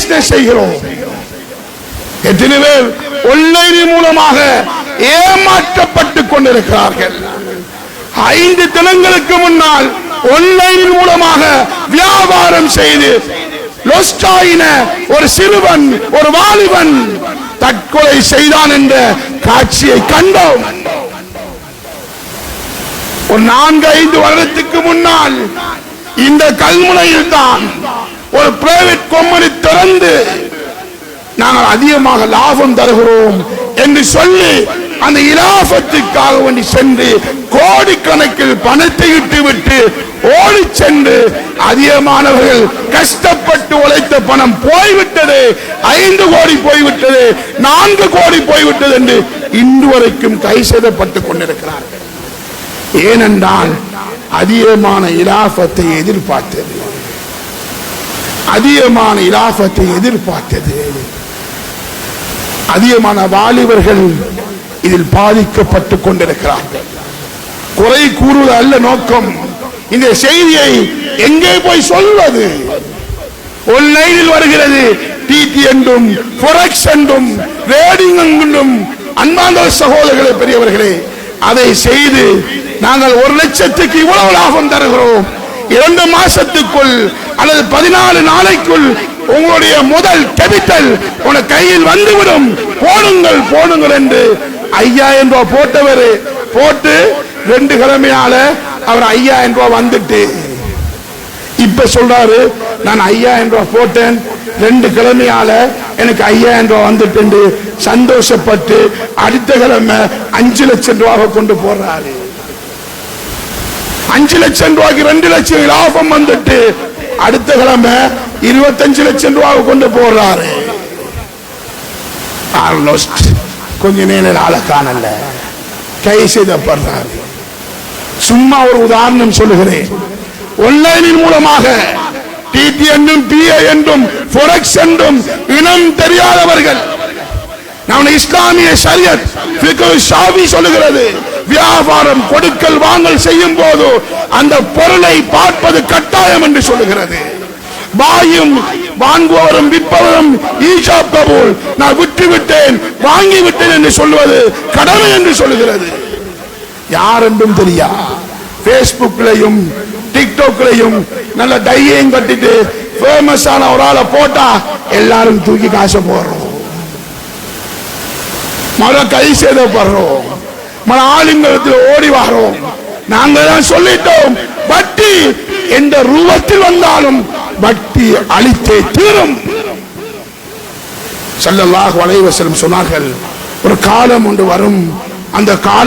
Business செய்கிறோம். எத்தனை பேர் ஒன்லைனின் மூலமாக ஏமாற்றப்பட்டு கொண்டிருக்கிறார்கள். ஐந்து தினங்களுக்கு முன்னால் ஒன்லைனின் மூலமாக வியாபாரம் செய்து ஒரு சிறுவன் ஒரு வாலிபன் தற்கொலை செய்தான் என்ற காட்சியை கண்டோம். ஒரு நான்கு ஐந்து வருடத்துக்கு முன்னால் இந்த கல்முனையில் தான் ஒரு பிரைவேட் கம்பெனி திறந்து நாங்கள் அதிகமாக லாபம் தருகிறோம் என்று சொல்லி அந்த இலாபத்துக்காக வேண்டி சென்று கோடிக்கணக்கில் பணத்தை இட்டு விட்டு ஓடி சென்று அதிகமானவர்கள் கஷ்டப்பட்டு உழைத்த பணம் போய்விட்டது. ஐந்து கோடி போய்விட்டது. நான்கு கோடி போய்விட்டது என்று இன்று வரைக்கும் கை செய்தப்பட்டுக் கொண்டிருக்கிறார்கள். ஏனென்றால் அதிகமான இலாபத்தை எதிர்பார்த்தது. அதிகமான இலாபத்தை எதிர்பார்த்தது. அதிகமான வாலிபர்கள் இதில் பாதிக்கப்பட்டுக் கொண்டிருக்கிறார்கள். குறை கூறுவது அல்ல நோக்கம். இந்த செய்தியை எங்கே போய் சொல்வது? ஒன்லைனில் வருகிறது. டிடி என்றும் ஃபோரெக்ஸ் என்றும் ரேடிங் என்றும் அன்பாந்த சகோதரர்களே பெரியவர்களே அதை செய்து நாங்கள் ஒரு லட்சத்துக்கு இவ்வளவு லாபம் தருகிறோம். இரண்டு மாசத்துக்குள் அல்லது பதினாலு நாளைக்குள் உங்களுடைய முதல் கேபிட்டல் உன கையில் வந்துவிடும். போடுங்கள் போடுங்கள் என்று ஐயாயிரம் ரூபாய் போட்டவர். போட்டு ரெண்டு கிழமையால அவர் ஐயாயிரம் ரூபாய் வந்துட்டு. இப்ப சொல்றாரு நான் ஐயாயிரம் ரூபாய் போட்டேன் ரெண்டு கிழமையால எனக்கு ஐயாயிரம் ரூபாய் வந்துட்டு சந்தோஷப்பட்டு அடுத்த கிழமை அஞ்சு லட்சம் ரூபாவை கொண்டு போடுறாரு அஞ்சு லட்சம் ரூபாய்க்கு ரெண்டு லட்சம் லாபம் வந்துட்டு அடுத்த கிழமை இருபத்தஞ்சு லட்சம் ரூபாய் கொண்டு போடுறாரு கொஞ்ச நேரம் ஆளை காணல. கை செய்தப்படுறாரு சும்மா ஒரு உதாரணம் சொல்லுகிறேன். ஒன்லைனின் மூலமாக டிடி என்றும் பிஏ என்றும் என்றும் இனம் தெரியாதவர்கள் நான் இஸ்லாமிய சரியத் ஃபிக்ஹ் சொல்லுகிறது வியாபாரம் கொடுக்கல் வாங்கல் செய்யும் போது அந்த பொருளை பார்ப்பது கட்டாயம் என்று சொல்லுகிறது. வாயும் வாங்குபவரும் விற்பவரும் ஈஷா கபூல் நான் விட்டு விட்டேன் வாங்கி விட்டேன் என்று சொல்வது கடமை என்று சொல்லுகிறது. யார் என்றும் தெரியா? பேஸ்புக்லையும் டிக்டாக்லையும் நல்ல டையையும் கட்டிட்டு ஃபேமஸ் ஆன ஒரு ஆளை போட்டா எல்லாரும் தூக்கி காசை போடுறோம். மர கை சேதப்படுறோம். மன ஆளுங்களுக்கு ஓடி வரோம். நாங்கள் தான் சொல்லிட்டோம் வட்டி எந்த ரூபத்தில் வந்தாலும் வட்டி அழித்தே தீரும். ஸல்லல்லாஹு வளைவசலம் சொன்னார்கள் ஒரு காலம் ஒன்று வரும். அந்த கால